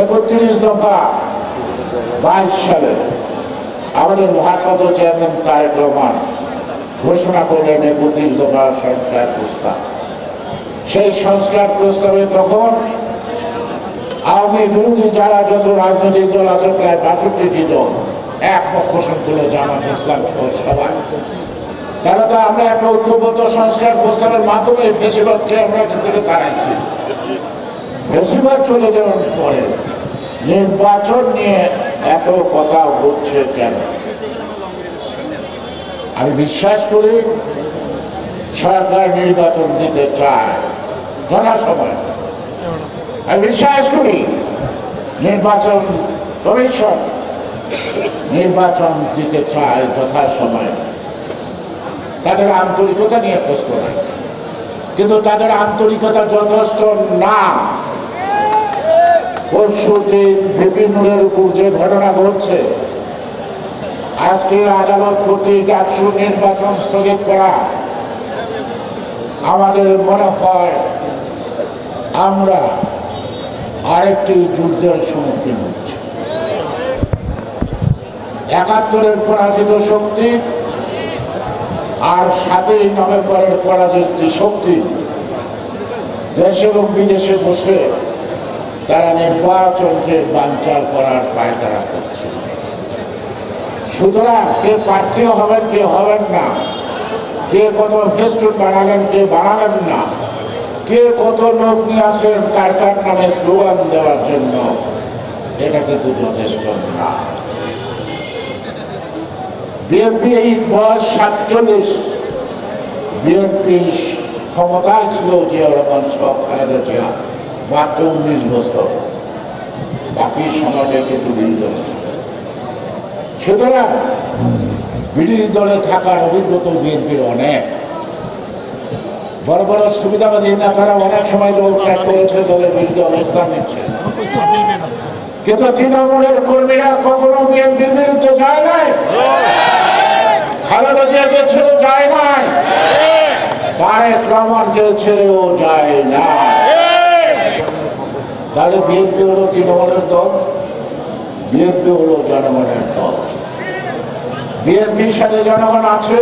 একত্রিশ দফা বাইশ সালে আমাদের ভারপ্রাপ্ত চেয়ারম্যান তারেক রহমান ঘোষণা করলেন একত্রিশ দফা সংস্কার প্রস্তাব। সেই সংস্কার প্রস্তাবে তখন আওয়ামী বিরোধী যারা যত রাজনৈতিক দল আছে, প্রায় বাষট্টিটি দল এক পোষণ করল জামাত ইসলাম সহ সবাই। তারা তো আমরা একটা ঐক্যবদ্ধ সংস্কার প্রস্তাবের মাধ্যমে বেশিরভাগকে আমরা এখান থেকে তাড়াইছি বেশিরভাগ চলে যাওয়ার পরে নির্বাচন নিয়ে এত কথা হচ্ছে কেন? আমি বিশ্বাস করি সরকার নির্বাচন দিতে চায় যথাসময় আমি বিশ্বাস করি নির্বাচন কমিশন নির্বাচন দিতে চায় যথাসময়ে। তাদের আন্তরিকতা নিয়ে প্রশ্ন কিন্তু তাদের আন্তরিকতা যথেষ্ট না। পরশু দিন বিপিনুরের উপর যে ঘটনা ঘটছে, আজকে আদালত কর্তৃক ডাকসু নির্বাচন স্থগিত করা আমাদের মনে হয় আমরা আরেকটি যুদ্ধের সম্মুখীন হচ্ছি। একাত্তরের পরাজিত শক্তি আর সাতই নভেম্বরের পরাজিত শক্তি দেশে এবং বিদেশে বসে তারা নির্বাচনকে বাঞ্চাল করার পায়তারা করছে। সুতরাং কে প্রার্থী হবেন, কে হবেন না? কে কত ফেস্টুন বানালেন, কে বানালেন না? কে কত লোক নিয়ে আসেন কার কার নামে স্লোগান দেওয়ার জন্য? এটা কিন্তু যথেষ্ট না। বিএনপি এই বয়স সাতচল্লিশ। বিএনপি ক্ষমতায় ছিল জিয়া রহমান সহ খালেদা জিয়া। মাত্র উনিশ বছর। বাকি সময়টা কিন্তু বিরোধী সুতরাং বিরোধী দলে থাকার অভিজ্ঞতা বিএনপির অনেক। বড় বড় সুবিধাবাদী নেতারা অনেক সময় লোক ত্যাগ করেছে, দলের বিরুদ্ধে অবস্থান নিচ্ছে। কিন্তু তৃণমূলের কর্মীরা কখনো বিএনপির বিরুদ্ধে যায় নাই। খালেদা জিয়াকে ছেড়ে যায় নাই। তারেক রহমানকে ছেড়েও যায় না তাহলে বিএনপি হলো তৃণমূলের দল, বিএনপি হলো জনগণের দল। বিএনপির সাথে জনগণ আছে,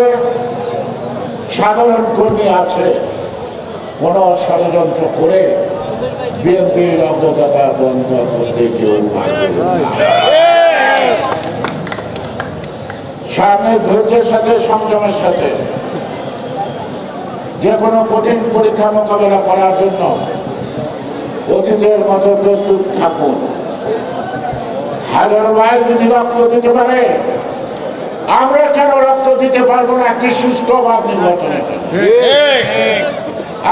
সাধারণ কর্মী আছে, কোন ষড়যন্ত্র করে বিএনপির অগ্রযাত্রা বন্ধ করতে কেউ সামনে ধৈর্যের সাথে সংযমের সাথে, যে কোনো কঠিন পরীক্ষা মোকাবেলা করার জন্য অতীতের মতো প্রস্তুত থাকুন হাজার ভাই যদি রক্ত দিতে পারে, আমরা কেন রক্ত দিতে পারব না একটি সুষ্ঠু অভাব নির্বাচনের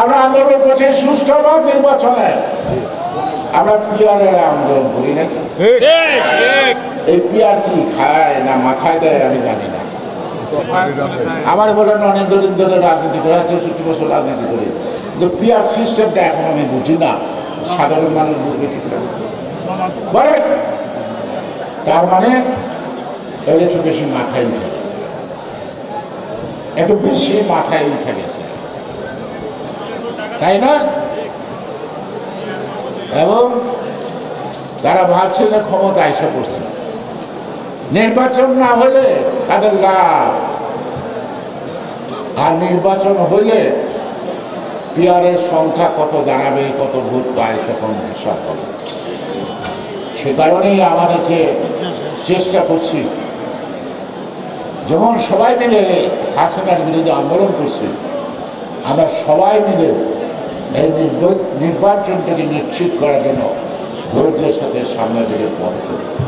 আমরা আন্দোলন করছি সুষ্ঠু অভাব নির্বাচনে। আমরা পিয়ারের আন্দোলন করি নাকি? এই পিয়ার কি খায় না মাথায় দেয় আমি জানি না। আমার বলেন অনেক দিন ধরে রাজনীতি করে চৌষট্টি বছর রাজনীতি করি। কিন্তু পিয়ার সিস্টেমটা এখন আমি বুঝি না। সাধারণ মানুষ বুঝবে কি করে বলে, তার মানে এটা একটু বেশি মাথায় উঠে গেছে। একটু বেশি মাথায় উঠে গেছে। তাই না? এবং তারা ভাবছে যে ক্ষমতা এসে পড়ছে। নির্বাচন না হলে তাদের লাভ। আর নির্বাচন হলে পিয়ারের সংখ্যা কত দাঁড়াবে, কত ভোট পায়, তখন হিসাব হবে। সে কারণেই আমাদেরকে চেষ্টা করছি। যেমন সবাই মিলে হাসিনার বিরুদ্ধে আন্দোলন করছি, আমরা সবাই মিলে এই নির্ব- নির্বাচনটাকে নিশ্চিত করার জন্য ধৈর্যের সাথে সামনে দিকে পথ চলি।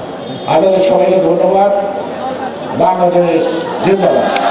আপনাদের সবাইকে ধন্যবাদ। বাংলাদেশ জিন্দাবাদ।